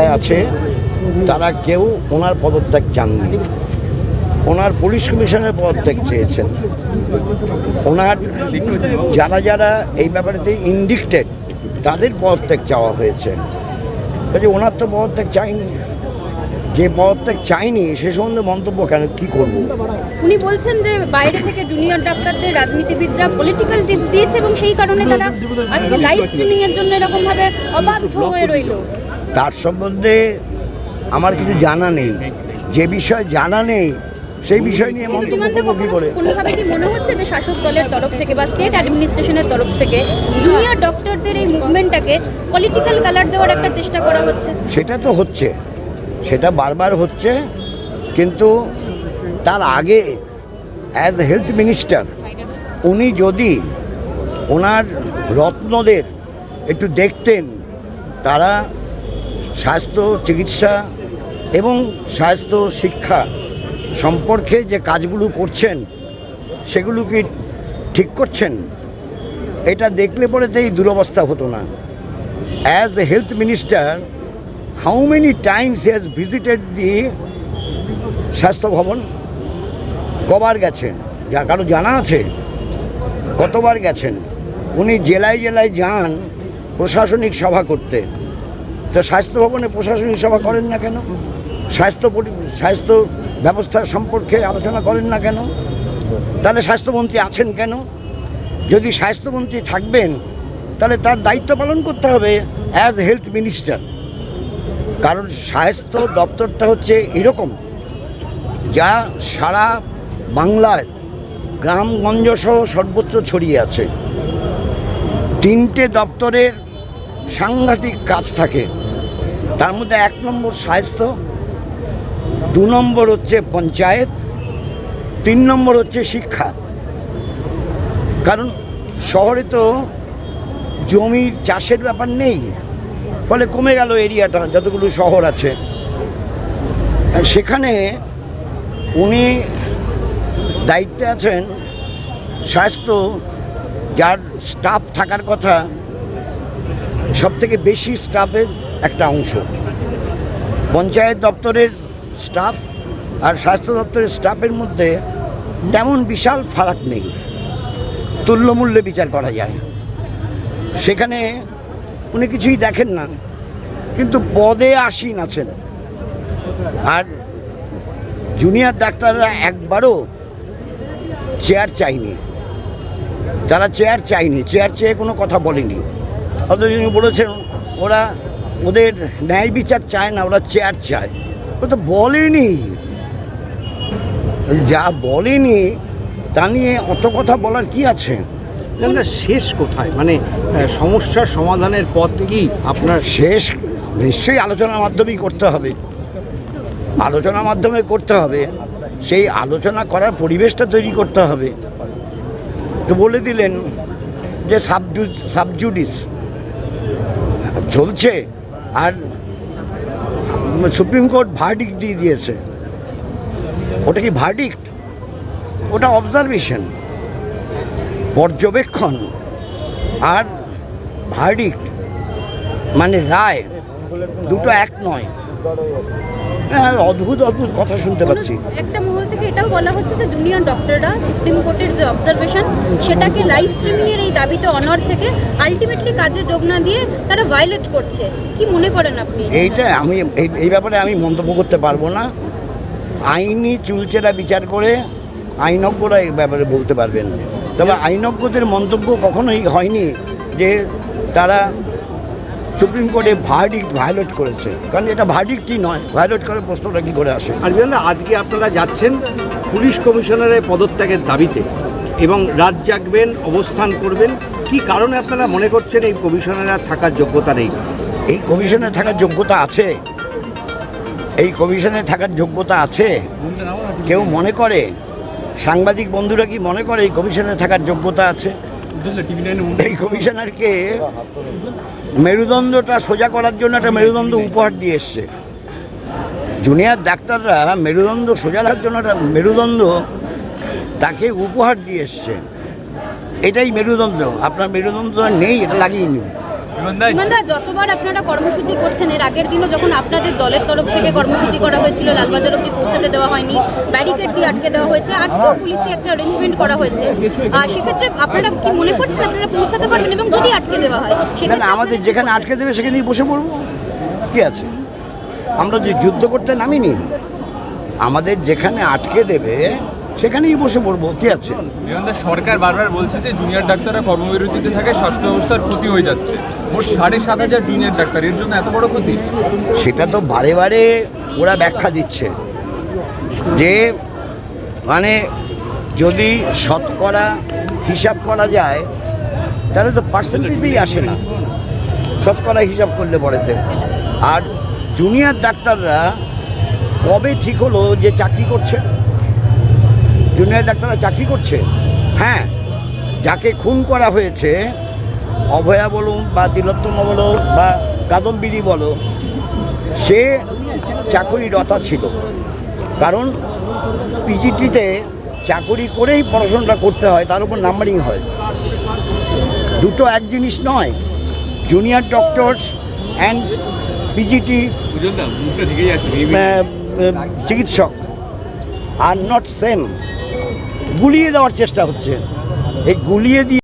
আছে, তারা কেউ ওনার পদত্যাগ চাননি। ওনার পুলিশ কমিশনের পদত্যাগ চেয়েছেন। ওনার যারা যারা এই ব্যাপারেতে ইন্ডিক্টেড তাদের পদত্যাগ চাওয়া হয়েছে। কাজে ওনার তো পদত্যাগ চাইনি। যে পদত্যাগ চাইনি, সে সম্বন্ধে মন্তব্য কেন, কী করব? উনি বলছেন যে বাইরে থেকে জুনিয়র ডাক্তারদের রাজনীতিবিদরা পলিটিক্যাল টিপস দিয়েছে এবং সেই কারণে তারা আজকে লাইভ স্ট্রিমিং এর জন্য এরকম ভাবে অবাধ্য হয়ে রইল। তার সম্বন্ধে আমার কিছু জানা নেই। যে বিষয় জানা নেই সেই বিষয় নিয়ে মন্তব্য করব কী করে? কোনোভাবে কি মনে হচ্ছে যে শাসক দলের তরফ থেকে বা স্টেট অ্যাডমিনিস্ট্রেশনের তরফ থেকে জুনিয়র ডক্টরদের এই মুভমেন্টটাকে পলিটিক্যাল কালার দেওয়ার একটা চেষ্টা করা হচ্ছে? সেটা তো হচ্ছে। সেটা বারবার হচ্ছে কিন্তু তার আগে অ্যাজ হেলথ মিনিস্টার উনি যদি ওনার রত্নদের একটু দেখতেন তারা স্বাস্থ্য, চিকিৎসা এবং স্বাস্থ্য শিক্ষা সম্পর্কে যে কাজগুলো করছেন, সেগুলো কি ঠিক করছেন? এটা দেখলে পরে তো এই দুরবস্থা হতো না। As a health minister how many times has visited the Swasthya Bhavan? কবার গেছেন? যা কারও জানা আছে? কতবার গেছেন? উনি জেলায় জেলায় যান প্রশাসনিক সভা করতে। তো স্বাস্থ্য ভবনে প্রশাসনিক সভা করেন না কেন? স্বাস্থ্য স্বাস্থ্য ব্যবস্থা সম্পর্কে আলোচনা করেন না কেন? তাহলে স্বাস্থ্যমন্ত্রী আছেন কেন? যদি স্বাস্থ্যমন্ত্রী থাকবেন, তাহলে তার দায়িত্ব পালন করতে হবে অ্যাজ হেলথ মিনিস্টার কারণ স্বাস্থ্য দপ্তরটা হচ্ছে এরকম, যা সারা বাংলার গ্রামগঞ্জ সহ সর্বত্র ছড়িয়ে আছে। তিনটে দপ্তরের সাংঘাতিক কাজ থাকে। তার মধ্যে এক নম্বর স্বাস্থ্য, দু নম্বর হচ্ছে পঞ্চায়েত, তিন নম্বর হচ্ছে শিক্ষা। কারণ শহরে তো জমির চাষের ব্যাপার নেই, ফলে কমে গেল এরিয়াটা, যতগুলো শহর আছে। সেখানে উনি দায়িত্বে আছেন স্বাস্থ্য, যার স্টাফ থাকার কথা, সবথেকে বেশি স্টাফের একটা অংশ। পঞ্চায়েত দপ্তরের স্টাফ আর স্বাস্থ্য দপ্তরের স্টাফের মধ্যে তেমন বিশাল ফারাক নেই। তুল্যমূল্যে বিচার করা যায়। সেখানে উনি কিছুই দেখেন না, কিন্তু পদে আসীন আছেন। আর জুনিয়র ডাক্তাররা একবারও চেয়ার চাইনি। তারা চেয়ার চাইনি, চেয়ার চেয়ে কোনো কথা বলেনি। অথচ বলেছেন, ওরা ওদের ন্যায় বিচার চায় না ওরা চেয়ার চায়। ও তো বলেনি। যা বলেনি তা নিয়ে অত কথা বলার কি আছে? শেষ কোথায়? মানে সমস্যার সমাধানের পথ কি আপনার? শেষ? নিশ্চয়ই আলোচনার মাধ্যমেই করতে হবে। আলোচনার মাধ্যমে করতে হবে। সেই আলোচনা করার পরিবেশটা তৈরি করতে হবে। তো বলে দিলেন যে সাবজু সাবজুডিস। চলছে। আর সুপ্রিম কোর্ট ভার্ডিক্ট দিয়ে দিয়েছে। ওটা কি ভার্ডিক্ট ওটা অবজারভেশন পর্যবেক্ষণ আর ভার্ডিক্ট মানে রায়, দুটো এক নয়। হ্যাঁ অদ্ভুত অদ্ভুত কথা শুনতে পাচ্ছি। একটা মহল থেকে এটাও বলা হচ্ছে যে জুনিয়র ডক্টররা সুপ্রিম কোর্টের যে অবজারভেশন সেটাকে লাইভ স্ট্রিমিং এর এই দাবিতে অনর থেকে আলটিমেটলি কাজে যোগ না দিয়ে তারা ভায়োলেট করছে। কি মনে করেন আপনি? এইটা আমি এই এই ব্যাপারে আমি মন্তব্য করতে পারব না। আইনি চুলচেরা বিচার করে আইনজ্ঞরা এই ব্যাপারে বলতে পারবেন। তবে আইনজ্ঞদের মন্তব্য কখনোই হয়নি যে তারা সুপ্রিম কোর্টে ভার্ডিক্ট ভায়োলেট করেছে। কারণ এটা ভার্ডিক্টই নয় ভায়োলেট করার প্রশ্নটা কী করে আসে? আর বিধানদা, আজকে আপনারা যাচ্ছেন পুলিশ কমিশনারের পদত্যাগের দাবিতে এবং রাত জাগবেন অবস্থান করবেন। কি কারণে আপনারা মনে করছেন এই কমিশনাররা থাকার যোগ্যতা নেই? এই কমিশনে থাকার যোগ্যতা আছে। এই কমিশনে থাকার যোগ্যতা আছে। কেউ মনে করে? সাংবাদিক বন্ধুরা কি মনে করে এই কমিশনে থাকার যোগ্যতা আছে? কমিশনারকে মেরুদণ্ডটা সোজা করার জন্য একটা মেরুদণ্ড উপহার দিয়ে এসছে। জুনিয়র ডাক্তাররা মেরুদণ্ড সোজা রাখার জন্য একটা মেরুদণ্ড তাকে উপহার দিয়ে এসছে। এটাই মেরুদণ্ড। আপনার মেরুদণ্ড নেই, এটা লাগিয়ে নিন। বিমানদা বিমানদা যতবার আপনারা কর্মসূচি করছেন এর আগের দিনও যখন আপনাদের দলের তরফ থেকে কর্মসূচি করা হয়েছিল লালবাজার অব্দি পৌঁছাতে দেওয়া হয়নি ব্যারিকেড দিয়ে আটকে দেওয়া হয়েছে আজকেও পুলিশে একটা অ্যারেঞ্জমেন্ট করা হয়েছে। আর সেক্ষেত্রে আপনারা কি মনে করছেন আপনারা পৌঁছাতে পারবেন এবং যদি আটকে দেওয়া হয় না সেক্ষেত্রে না আমাদের যেখানে আটকে দেবে সেখানেই বসে পড়ব। কি আছে? আমরা যে যুদ্ধ করতে নামিনি আমাদের যেখানে আটকে দেবে সেখানেই বসে পড়ব। কি আছে? সরকার বারবার বলছে যে জুনিয়র ডাক্তাররা কর্মবিরতিতে থাকে স্বাস্থ্য ব্যবস্থার ক্ষতি হয়ে যাচ্ছে। মোট সাড়ে সাত হাজার জুনিয়র ডাক্তার এর জন্য এত বড় ক্ষতি? সেটা তো বারে বারে ওরা ব্যাখ্যা দিচ্ছে। যে মানে যদি শতকরা হিসাব করা যায় তাহলে তো পার্সেন্টেজেই আসে না। শতকরা হিসাব করলে পরেতে। আর জুনিয়র ডাক্তাররা কবে ঠিক হলো যে চাকরি করছে? জুনিয়র ডাক্তাররা চাকরি করছে। হ্যাঁ যাকে খুন করা হয়েছে অভয়া বলুন বা তিলোত্তমা বলো বা কাদম্বিনী বলো সে চাকরিরতা ছিল। কারণ পিজিটিতে চাকরি করেই পড়াশোনাটা করতে হয় তার উপর নাম্বারিং হয়। দুটো এক জিনিস নয় জুনিয়র ডক্টরস অ্যান্ড পিজিটি চিকিৎসক আর নট সেম গুলিয়ে দেওয়ার চেষ্টা হচ্ছে। এই গুলিয়ে দিয়ে